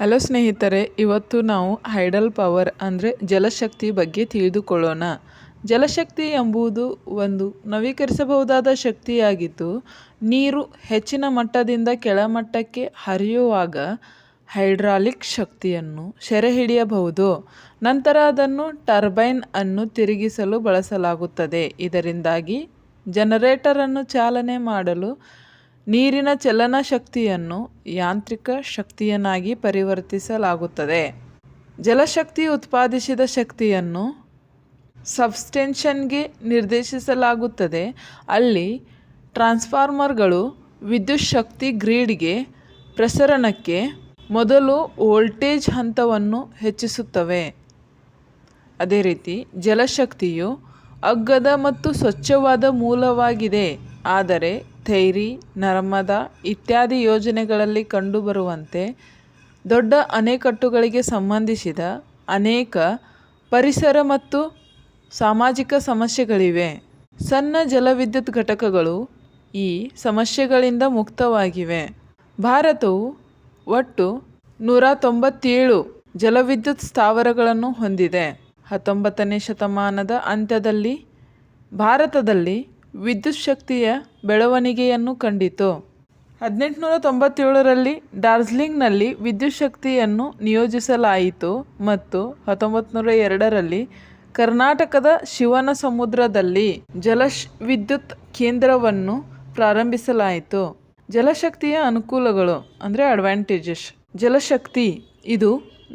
Hello ಸ್ನೇಹಿತರೆ, ಇವತ್ತು ನಾವು ಹೈಡಲ್ ಪವರ್ ಅಂದರೆ ಜಲಶಕ್ತಿ ಬಗ್ಗೆ ತಿಳಿದುಕೊಳ್ಳೋಣ. ಜಲಶಕ್ತಿ ಎಂಬುದು ಒಂದು ನವೀಕರಿಸಬಹುದಾದ ಶಕ್ತಿಯಾಗಿದ್ದು, ನೀರು ಹೆಚ್ಚಿನ ಮಟ್ಟದಿಂದ ಕೆಳಮಟ್ಟಕ್ಕೆ ಹರಿಯುವಾಗ ಹೈಡ್ರಾಲಿಕ್ ಶಕ್ತಿಯನ್ನು ಸೆರೆಹಿಡಿಯಬಹುದು. ನಂತರ ಅದನ್ನು ಟರ್ಬೈನ್ ಅನ್ನು ತಿರುಗಿಸಲು ಬಳಸಲಾಗುತ್ತದೆ. ಇದರಿಂದಾಗಿ ಜನರೇಟರನ್ನು ಚಾಲನೆ ಮಾಡಲು ನೀರಿನ ಚಲನ ಶಕ್ತಿಯನ್ನು ಯಾಂತ್ರಿಕ ಶಕ್ತಿಯನ್ನಾಗಿ ಪರಿವರ್ತಿಸಲಾಗುತ್ತದೆ. ಜಲಶಕ್ತಿ ಉತ್ಪಾದಿಸಿದ ಶಕ್ತಿಯನ್ನು ಸಬ್ಸ್ಟೆನ್ಷನ್ಗೆ ನಿರ್ದೇಶಿಸಲಾಗುತ್ತದೆ. ಅಲ್ಲಿ ಟ್ರಾನ್ಸ್ಫಾರ್ಮರ್ಗಳು ವಿದ್ಯುತ್ ಶಕ್ತಿ ಗ್ರೀಡ್ಗೆ ಪ್ರಸರಣಕ್ಕೆ ಮೊದಲು ವೋಲ್ಟೇಜ್ ಹಂತವನ್ನು ಹೆಚ್ಚಿಸುತ್ತವೆ. ಅದೇ ರೀತಿ ಜಲಶಕ್ತಿಯು ಅಗ್ಗದ ಮತ್ತು ಸ್ವಚ್ಛವಾದ ಮೂಲವಾಗಿದೆ. ಆದರೆ ಥೈರಿ ನರ್ಮದಾ ಇತ್ಯಾದಿ ಯೋಜನೆಗಳಲ್ಲಿ ಕಂಡುಬರುವಂತೆ ದೊಡ್ಡ ಅಣೆಕಟ್ಟುಗಳಿಗೆ ಸಂಬಂಧಿಸಿದ ಅನೇಕ ಪರಿಸರ ಮತ್ತು ಸಾಮಾಜಿಕ ಸಮಸ್ಯೆಗಳಿವೆ. ಸಣ್ಣ ಜಲವಿದ್ಯುತ್ ಘಟಕಗಳು ಈ ಸಮಸ್ಯೆಗಳಿಂದ ಮುಕ್ತವಾಗಿವೆ. ಭಾರತವು ಒಟ್ಟು ನೂರ ತೊಂಬತ್ತೇಳು ಜಲವಿದ್ಯುತ್ ಸ್ಥಾವರಗಳನ್ನು ಹೊಂದಿದೆ. ಹತ್ತೊಂಬತ್ತನೇ ಶತಮಾನದ ಅಂತ್ಯದಲ್ಲಿ ಭಾರತದಲ್ಲಿ ವಿದ್ಯುತ್ ಶಕ್ತಿಯ ಬೆಳವಣಿಗೆಯನ್ನು ಕಂಡಿತು. ಹದಿನೆಂಟುನೂರ ತೊಂಬತ್ತೇಳರಲ್ಲಿ ಡಾರ್ಜಿಲಿಂಗ್ನಲ್ಲಿ ವಿದ್ಯುತ್ ಶಕ್ತಿಯನ್ನು ನಿಯೋಜಿಸಲಾಯಿತು ಮತ್ತು ಹತ್ತೊಂಬತ್ತು ನೂರ ಎರಡರಲ್ಲಿ ಕರ್ನಾಟಕದ ಶಿವನಸಮುದ್ರದಲ್ಲಿ ಜಲಶ್ ವಿದ್ಯುತ್ ಕೇಂದ್ರವನ್ನು ಪ್ರಾರಂಭಿಸಲಾಯಿತು. ಜಲಶಕ್ತಿಯ ಅನುಕೂಲಗಳು, ಅಂದರೆ ಅಡ್ವಾಂಟೇಜಸ್ ಜಲಶಕ್ತಿ ಇದು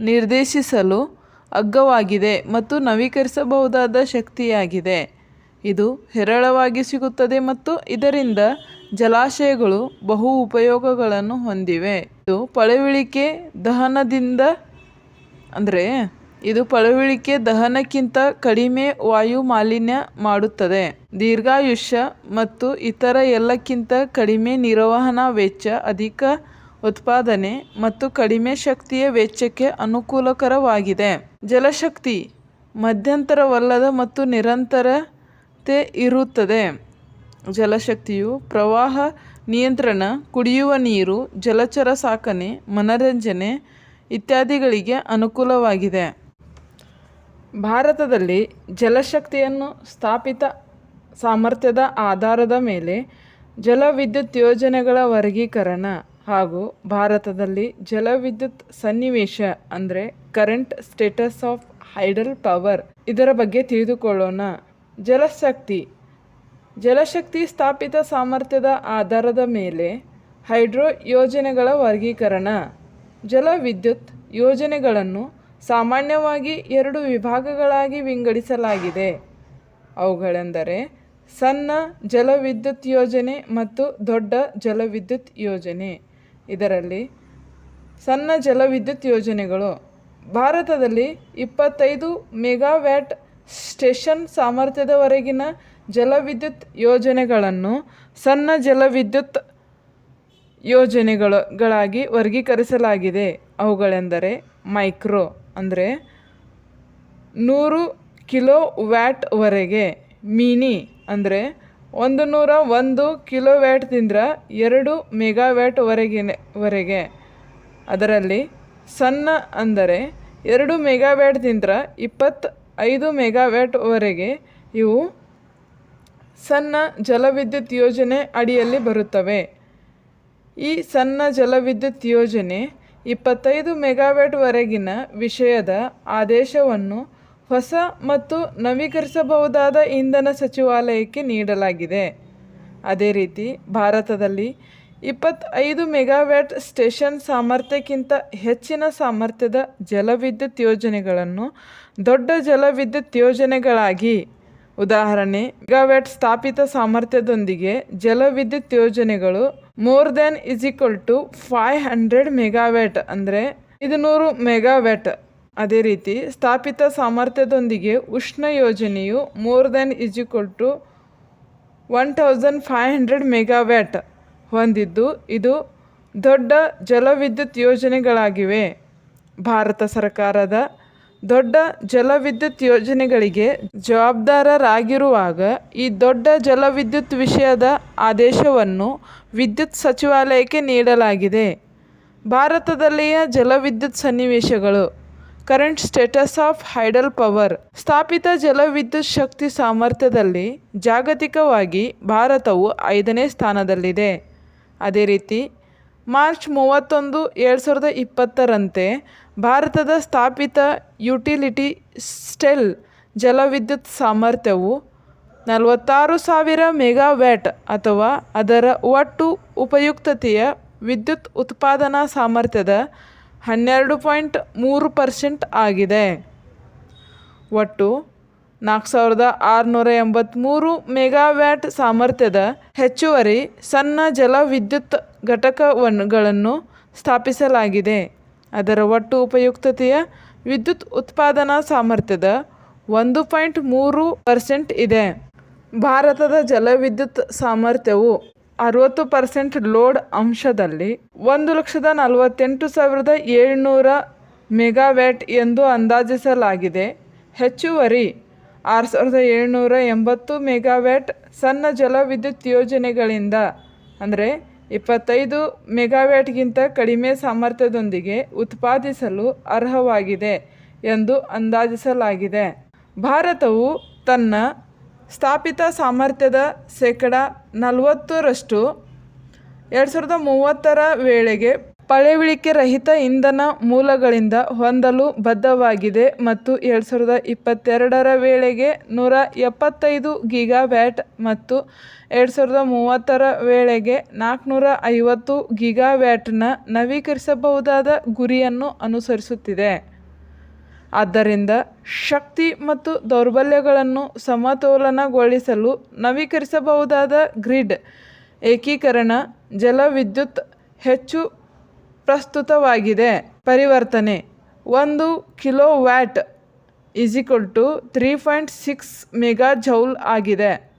ನಿರ್ದೇಶಿಸಲು ಅಗ್ಗವಾಗಿದೆ ಮತ್ತು ನವೀಕರಿಸಬಹುದಾದ ಶಕ್ತಿಯಾಗಿದೆ. ಇದು ಹೇರಳವಾಗಿ ಸಿಗುತ್ತದೆ ಮತ್ತು ಇದರಿಂದ ಜಲಾಶಯಗಳು ಬಹು ಉಪಯೋಗಗಳನ್ನು ಹೊಂದಿವೆ. ಇದು ಪಳವಳಿಕೆ ದಹನದಿಂದ, ಅಂದರೆ ಇದು ಪಳವಳಿಕೆ ದಹನಕ್ಕಿಂತ ಕಡಿಮೆ ವಾಯು ಮಾಲಿನ್ಯ ಮಾಡುತ್ತದೆ. ದೀರ್ಘಾಯುಷ್ಯ ಮತ್ತು ಇತರ ಎಲ್ಲಕ್ಕಿಂತ ಕಡಿಮೆ ನಿರ್ವಹಣಾ ವೆಚ್ಚ ಅಧಿಕ ಉತ್ಪಾದನೆ ಮತ್ತು ಕಡಿಮೆ ಶಕ್ತಿಯ ವೆಚ್ಚಕ್ಕೆ ಅನುಕೂಲಕರವಾಗಿದೆ. ಜಲಶಕ್ತಿ ಮಧ್ಯಂತರವಲ್ಲದ ಮತ್ತು ನಿರಂತರತೆ ಇರುತ್ತದೆ. ಜಲಶಕ್ತಿಯು ಪ್ರವಾಹ, ನಿಯಂತ್ರಣ, ಕುಡಿಯುವ ನೀರು, ಜಲಚರ ಸಾಕಣೆ, ಮನರಂಜನೆ ಇತ್ಯಾದಿಗಳಿಗೆ ಅನುಕೂಲವಾಗಿದೆ. ಭಾರತದಲ್ಲಿ ಜಲಶಕ್ತಿಯನ್ನು ಸ್ಥಾಪಿತ ಸಾಮರ್ಥ್ಯದ ಆಧಾರದ ಮೇಲೆ ಜಲವಿದ್ಯುತ್ ಯೋಜನೆಗಳ ವರ್ಗೀಕರಣ ಹಾಗೂ ಭಾರತದಲ್ಲಿ ಜಲವಿದ್ಯುತ್ ಸನ್ನಿವೇಶ ಅಂದರೆ current status of hydel power ಇದರ ಬಗ್ಗೆ ತಿಳಿದುಕೊಳ್ಳೋಣ. ಜಲಶಕ್ತಿ. ಜಲಶಕ್ತಿ ಸ್ಥಾಪಿತ ಸಾಮರ್ಥ್ಯದ ಆಧಾರದ ಮೇಲೆ ಹೈಡ್ರೋ ಯೋಜನೆಗಳ ವರ್ಗೀಕರಣ. ಜಲವಿದ್ಯುತ್ ಯೋಜನೆಗಳನ್ನು ಸಾಮಾನ್ಯವಾಗಿ ಎರಡು ವಿಭಾಗಗಳಾಗಿ ವಿಂಗಡಿಸಲಾಗಿದೆ. ಅವುಗಳೆಂದರೆ ಸಣ್ಣ ಜಲವಿದ್ಯುತ್ ಯೋಜನೆ ಮತ್ತು ದೊಡ್ಡ ಜಲವಿದ್ಯುತ್ ಯೋಜನೆ. ಇದರಲ್ಲಿ ಸಣ್ಣ ಜಲವಿದ್ಯುತ್ ಯೋಜನೆಗಳು. ಭಾರತದಲ್ಲಿ ಇಪ್ಪತ್ತೈದು ಮೆಗಾವ್ಯಾಟ್ ಸ್ಟೇಷನ್ ಸಾಮರ್ಥ್ಯದವರೆಗಿನ ಜಲವಿದ್ಯುತ್ ಯೋಜನೆಗಳನ್ನು ಸಣ್ಣ ಜಲವಿದ್ಯುತ್ ಯೋಜನೆಗಳಾಗಿ ಗಳಾಗಿ ವರ್ಗೀಕರಿಸಲಾಗಿದೆ. ಅವುಗಳೆಂದರೆ ಮೈಕ್ರೋ ಅಂದರೆ ನೂರು ಕಿಲೋ ವ್ಯಾಟ್ವರೆಗೆ ಮಿನಿ ಅಂದರೆ ಒಂದು ನೂರ ಒಂದು ಕಿಲೋ ವ್ಯಾಟ್ದಿಂದ ಎರಡು ಮೆಗಾವ್ಯಾಟ್ವರೆಗಿನ ವರೆಗೆ. ಅದರಲ್ಲಿ ಸಣ್ಣ ಅಂದರೆ ಎರಡು ಮೆಗಾವ್ಯಾಟ್ದಿಂದ ಇಪ್ಪತ್ತ ಐದು ಮೆಗಾವ್ಯಾಟ್ವರೆಗೆ ಇವು ಸಣ್ಣ ಜಲವಿದ್ಯುತ್ ಯೋಜನೆ ಅಡಿಯಲ್ಲಿ ಬರುತ್ತವೆ. ಈ ಸಣ್ಣ ಜಲವಿದ್ಯುತ್ ಯೋಜನೆ ಇಪ್ಪತ್ತೈದು ಮೆಗಾವ್ಯಾಟ್ವರೆಗಿನ ವಿಷಯದ ಆದೇಶವನ್ನು ಹೊಸ ಮತ್ತು ನವೀಕರಿಸಬಹುದಾದ ಇಂಧನ ಸಚಿವಾಲಯಕ್ಕೆ ನೀಡಲಾಗಿದೆ. ಅದೇ ರೀತಿ ಭಾರತದಲ್ಲಿ ಇಪ್ಪತ್ತೈದು ಮೆಗಾವ್ಯಾಟ್ ಸ್ಟೇಷನ್ ಸಾಮರ್ಥ್ಯಕ್ಕಿಂತ ಹೆಚ್ಚಿನ ಸಾಮರ್ಥ್ಯದ ಜಲವಿದ್ಯುತ್ ಯೋಜನೆಗಳನ್ನು ದೊಡ್ಡ ಜಲವಿದ್ಯುತ್ ಯೋಜನೆಗಳಾಗಿ, ಉದಾಹರಣೆ, ಮೆಗಾವ್ಯಾಟ್ ಸ್ಥಾಪಿತ ಸಾಮರ್ಥ್ಯದೊಂದಿಗೆ ಜಲವಿದ್ಯುತ್ ಯೋಜನೆಗಳು more than is equal to five hundred megawatt ಅಂದರೆ ಐದುನೂರು ಮೆಗಾವ್ಯಾಟ್. ಅದೇ ರೀತಿ ಸ್ಥಾಪಿತ ಸಾಮರ್ಥ್ಯದೊಂದಿಗೆ ಉಷ್ಣ ಯೋಜನೆಯು more than is equal to one thousand five hundred megawatt. ಹೊಂದಿದ್ದು, ಇದು ದೊಡ್ಡ ಜಲವಿದ್ಯುತ್ ಯೋಜನೆಗಳಾಗಿವೆ. ಭಾರತ ಸರ್ಕಾರದ ದೊಡ್ಡ ಜಲವಿದ್ಯುತ್ ಯೋಜನೆಗಳಿಗೆ ಜವಾಬ್ದಾರರಾಗಿರುವಾಗ ಈ ದೊಡ್ಡ ಜಲವಿದ್ಯುತ್ ವಿಷಯದ ಆದೇಶವನ್ನು ವಿದ್ಯುತ್ ಸಚಿವಾಲಯಕ್ಕೆ ನೀಡಲಾಗಿದೆ. ಭಾರತದಲ್ಲಿಯ ಜಲವಿದ್ಯುತ್ ಸನ್ನಿವೇಶಗಳು current status of hydel power ಸ್ಥಾಪಿತ ಜಲವಿದ್ಯುತ್ ಶಕ್ತಿ ಸಾಮರ್ಥ್ಯದಲ್ಲಿ ಜಾಗತಿಕವಾಗಿ ಭಾರತವು ಐದನೇ ಸ್ಥಾನದಲ್ಲಿದೆ. ಅದೇ ರೀತಿ ಮಾರ್ಚ್ ಮೂವತ್ತೊಂದು ಎರಡು ಸಾವಿರದ ಇಪ್ಪತ್ತರಂತೆ ಭಾರತದ ಸ್ಥಾಪಿತ ಯುಟಿಲಿಟಿ ಸ್ಟೆಲ್ ಜಲವಿದ್ಯುತ್ ಸಾಮರ್ಥ್ಯವು ನಲವತ್ತಾರು ಸಾವಿರ ಮೆಗಾವ್ಯಾಟ್ ಅಥವಾ ಅದರ ಒಟ್ಟು ಉಪಯುಕ್ತತೆಯ ವಿದ್ಯುತ್ ಉತ್ಪಾದನಾ ಸಾಮರ್ಥ್ಯದ ಹನ್ನೆರಡು ಪಾಯಿಂಟ್ ಮೂರು ಪರ್ಸೆಂಟ್ ಆಗಿದೆ. ಒಟ್ಟು ನಾಲ್ಕು ಸಾವಿರದ ಆರುನೂರ ಎಂಬತ್ತ್ಮೂರು ಮೆಗಾವ್ಯಾಟ್ ಸಾಮರ್ಥ್ಯದ ಹೆಚ್ಚುವರಿ ಸಣ್ಣ ಜಲವಿದ್ಯುತ್ ಘಟಕವನ್ನುಗಳನ್ನು ಸ್ಥಾಪಿಸಲಾಗಿದೆ. ಅದರ ಒಟ್ಟು ಉಪಯುಕ್ತತೆಯ ವಿದ್ಯುತ್ ಉತ್ಪಾದನಾ ಸಾಮರ್ಥ್ಯದ ಒಂದು ಪಾಯಿಂಟ್ ಮೂರು ಪರ್ಸೆಂಟ್ ಇದೆ. ಭಾರತದ ಜಲವಿದ್ಯುತ್ ಸಾಮರ್ಥ್ಯವು ಅರವತ್ತು ಪರ್ಸೆಂಟ್ ಲೋಡ್ ಅಂಶದಲ್ಲಿ ಒಂದು ಲಕ್ಷದ ನಲವತ್ತೆಂಟು ಸಾವಿರದ ಏಳ್ನೂರ ಮೆಗಾವ್ಯಾಟ್ ಎಂದು ಅಂದಾಜಿಸಲಾಗಿದೆ. ಹೆಚ್ಚುವರಿ ಆರು ಸಾವಿರದ ಏಳ್ನೂರ ಎಂಬತ್ತು ಮೆಗಾವ್ಯಾಟ್ ಸಣ್ಣ ಜಲವಿದ್ಯುತ್ ಯೋಜನೆಗಳಿಂದ, ಅಂದರೆ ಇಪ್ಪತ್ತೈದು ಮೆಗಾವ್ಯಾಟ್ಗಿಂತ ಕಡಿಮೆ ಸಾಮರ್ಥ್ಯದೊಂದಿಗೆ ಉತ್ಪಾದಿಸಲು ಅರ್ಹವಾಗಿದೆ ಎಂದು ಅಂದಾಜಿಸಲಾಗಿದೆ. ಭಾರತವು ತನ್ನ ಸ್ಥಾಪಿತ ಸಾಮರ್ಥ್ಯದ ಶೇಕಡ ನಲವತ್ತರಷ್ಟು ಎರಡು ಸಾವಿರದ ಮೂವತ್ತರ ವೇಳೆಗೆ ಪಳೆಯುಳಿಕೆ ರಹಿತ ಇಂಧನ ಮೂಲಗಳಿಂದ ಹೊಂದಲು ಬದ್ಧವಾಗಿದೆ ಮತ್ತು ಎರಡು ಸಾವಿರದ ಇಪ್ಪತ್ತೆರಡರ ವೇಳೆಗೆ ನೂರ ಎಪ್ಪತ್ತೈದು ಗಿಗಾವ್ಯಾಟ್ ಮತ್ತು ಎರಡು ಸಾವಿರದ ಮೂವತ್ತರ ವೇಳೆಗೆ ನಾಲ್ಕುನೂರ ಐವತ್ತು ಗಿಗಾವ್ಯಾಟ್ನ ನವೀಕರಿಸಬಹುದಾದ ಗುರಿಯನ್ನು ಅನುಸರಿಸುತ್ತಿದೆ. ಆದ್ದರಿಂದ ಶಕ್ತಿ ಮತ್ತು ದೌರ್ಬಲ್ಯಗಳನ್ನು ಸಮತೋಲನಗೊಳಿಸಲು ನವೀಕರಿಸಬಹುದಾದ ಗ್ರಿಡ್ ಏಕೀಕರಣ, ಜಲವಿದ್ಯುತ್, ಹೆಚ್ಚು ಪ್ರಸ್ತುತವಾಗಿದೆ. ಪರಿವರ್ತನೆ. ಒಂದು kilo watt to three point six mega joule ಆಗಿದೆ.